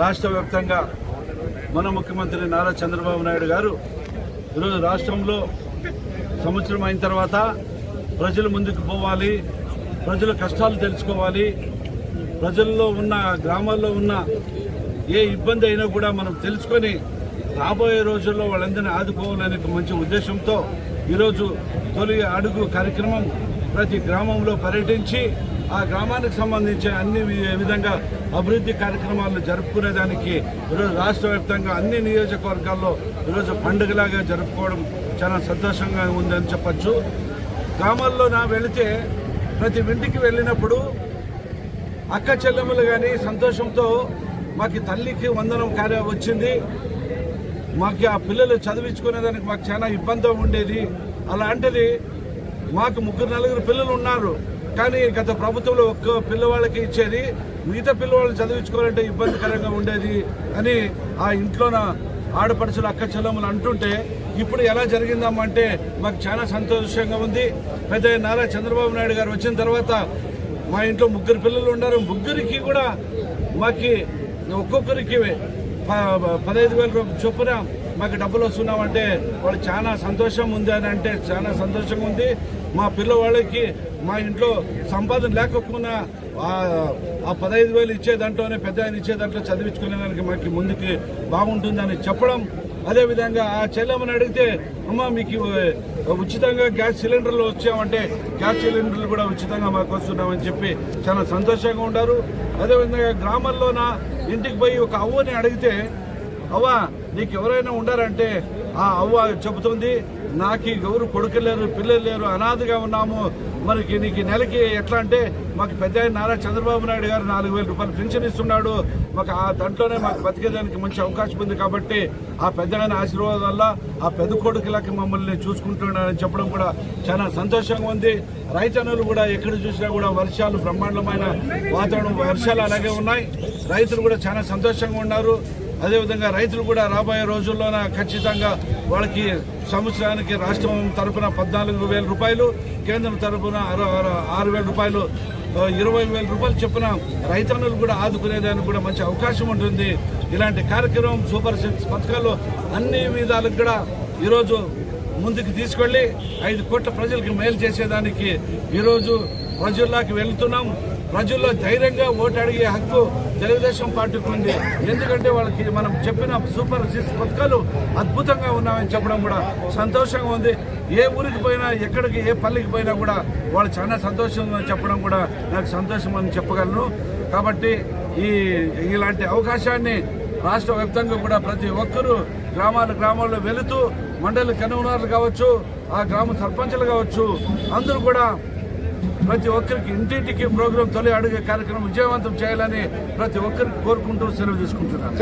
రాష్ట్ర వ్యాప్తంగా మన ముఖ్యమంత్రి నారా చంద్రబాబు నాయుడు గారు ఈరోజు రాష్ట్రంలో సంవత్సరం అయిన తర్వాత ప్రజలు ముందుకు పోవాలి ప్రజల కష్టాలు తెలుసుకోవాలి ప్రజల్లో ఉన్న గ్రామాల్లో ఉన్న ఏ ఇబ్బంది అయినా కూడా మనం తెలుసుకొని రాబోయే రోజుల్లో వాళ్ళందరినీ ఆదుకోవాలనే మంచి ఉద్దేశంతో ఈరోజు తొలి అడుగు కార్యక్రమం ప్రతి గ్రామంలో పర్యటించి ఆ గ్రామానికి సంబంధించి అన్ని విధంగా అభివృద్ధి కార్యక్రమాలు జరుపుకునేదానికి ఈరోజు రాష్ట్ర వ్యాప్తంగా అన్ని నియోజకవర్గాల్లో ఈరోజు పండుగలాగా జరుపుకోవడం చాలా సంతోషంగా ఉందని చెప్పచ్చు. గ్రామాల్లో నా వెళితే ప్రతి ఇంటికి వెళ్ళినప్పుడు అక్క చెల్లెములు కానీ సంతోషంతో మాకు తల్లికి వందనం కార్య వచ్చింది. మాకు ఆ పిల్లలు చదివించుకునేదానికి మాకు చాలా ఇబ్బంది ఉండేది. అలాంటిది మాకు ముగ్గురు నలుగురు పిల్లలు ఉన్నారు. కానీ గత ప్రభుత్వంలో ఒక్క పిల్లవాళ్ళకి ఇచ్చేది మిగతా పిల్లవాళ్ళు చదివించుకోవాలంటే ఇబ్బందికరంగా ఉండేది అని ఆ ఇంట్లోన ఆడపడుచులు అక్క చెల్లెములు అంటుంటే ఇప్పుడు ఎలా జరిగిందమ్మంటే మాకు చాలా సంతోషంగా ఉంది. పెద్ద నారా చంద్రబాబు నాయుడు గారు వచ్చిన తర్వాత మా ఇంట్లో ముగ్గురు పిల్లలు ఉన్నారు. ముగ్గురికి కూడా మాకి ఒక్కొక్కరికి ప- పదహైదు వేల రూపాయలు చొప్పున మాకు డబ్బులు వస్తున్నామంటే వాళ్ళు చాలా సంతోషం ఉంది అని అంటే చాలా సంతోషంగా ఉంది. మా పిల్లవాళ్ళకి మా ఇంట్లో సంపాదన లేకపోయినా ఆ- పదహైదు వేలు ఇచ్చే దాంట్లోనే పెద్ద ఆయన ఇచ్చే దాంట్లో చదివించుకునేదానికి మాకు ముందుకి బాగుంటుందని చెప్పడం. అదేవిధంగా ఆ చెల్లెమ్మని అడిగితే అమ్మ మీకు ఉచితంగా గ్యాస్ సిలిండర్లు వచ్చామంటే గ్యాస్ సిలిండర్లు కూడా ఉచితంగా మాకు వస్తున్నామని చెప్పి చాలా సంతోషంగా ఉంటారు అదేవిధంగా గ్రామంలోన ఇంటికి పోయి ఒక అవ్వని అడిగితే అవ్వ నీకు ఎవరైనా ఉండారంటే ఆ అవ్వ చెబుతుంది నాకు ఎవరు కొడుకు లేరు పిల్లలు లేరు అనాథగా ఉన్నాము. మనకి నీకు నెలకి ఎట్లా అంటే మాకు పెద్ద నారా చంద్రబాబు నాయుడు గారు నాలుగు వేల రూపాయలు పెన్షన్ ఇస్తున్నాడు. మాకు ఆ దాంట్లోనే మాకు బతికేదానికి మంచి అవకాశం ఉంది కాబట్టి ఆ పెద్ద ఆయన ఆశీర్వాదం వల్ల ఆ పెద్ద కొడుకులకి మమ్మల్ని చూసుకుంటున్నాడని చెప్పడం కూడా చాలా సంతోషంగా ఉంది. రైతన్నులు కూడా ఎక్కడ చూసినా కూడా వర్షాలు బ్రహ్మాండమైన వాతావరణం వర్షాలు అలాగే ఉన్నాయి. రైతులు కూడా చాలా సంతోషంగా ఉన్నారు. అదేవిధంగా రైతులు కూడా రాబోయే రోజుల్లోన ఖచ్చితంగా వాళ్ళకి సంవత్సరానికి రాష్ట్రం తరపున పద్నాలుగు వేల రూపాయలు కేంద్రం తరపున ఆరు ఆరు- వేల రూపాయలు ఇరవై వేల రూపాయలు చొప్పున రైతన్నులు కూడా ఆదుకునేదానికి కూడా మంచి అవకాశం ఉంటుంది. ఇలాంటి కార్యక్రమం సూపర్ సిక్స్ పథకాలు అన్ని విధాలకు కూడా ఈరోజు ముందుకు తీసుకెళ్ళి ఐదు కోట్ల ప్రజలకు మేలు చేసేదానికి ఈరోజు ప్రజల్లోకి వెళ్తున్నాం. ప్రజల్లో ధైర్యంగా ఓటు అడిగే హక్కు తెలుగుదేశం పార్టీకి ఉంది. ఎందుకంటే వాళ్ళకి మనం చెప్పిన సూపర్ సిక్స్ పథకాలు అద్భుతంగా ఉన్నామని చెప్పడం కూడా సంతోషంగా ఉంది. ఏ ఊరికి పోయినా ఎక్కడికి ఏ పల్లికి పోయినా కూడా వాళ్ళు చాలా సంతోషంగా చెప్పడం కూడా నాకు సంతోషం అని చెప్పగలను. కాబట్టి ఈ ఇలాంటి అవకాశాన్ని రాష్ట్ర వ్యాప్తంగా కూడా ప్రతి ఒక్కరూ గ్రామాల గ్రామాల్లో వెళుతూ మండలి కన్వీనర్లు కావచ్చు ఆ గ్రామ సర్పంచులు కావచ్చు అందరూ కూడా ప్రతి ఒక్కరికి ఇంటింటికి ప్రోగ్రాం తొలి అడిగే కార్యక్రమం విజయవంతం చేయాలని ప్రతి ఒక్కరికి కోరుకుంటూ సెలవు తీసుకుంటున్నాను.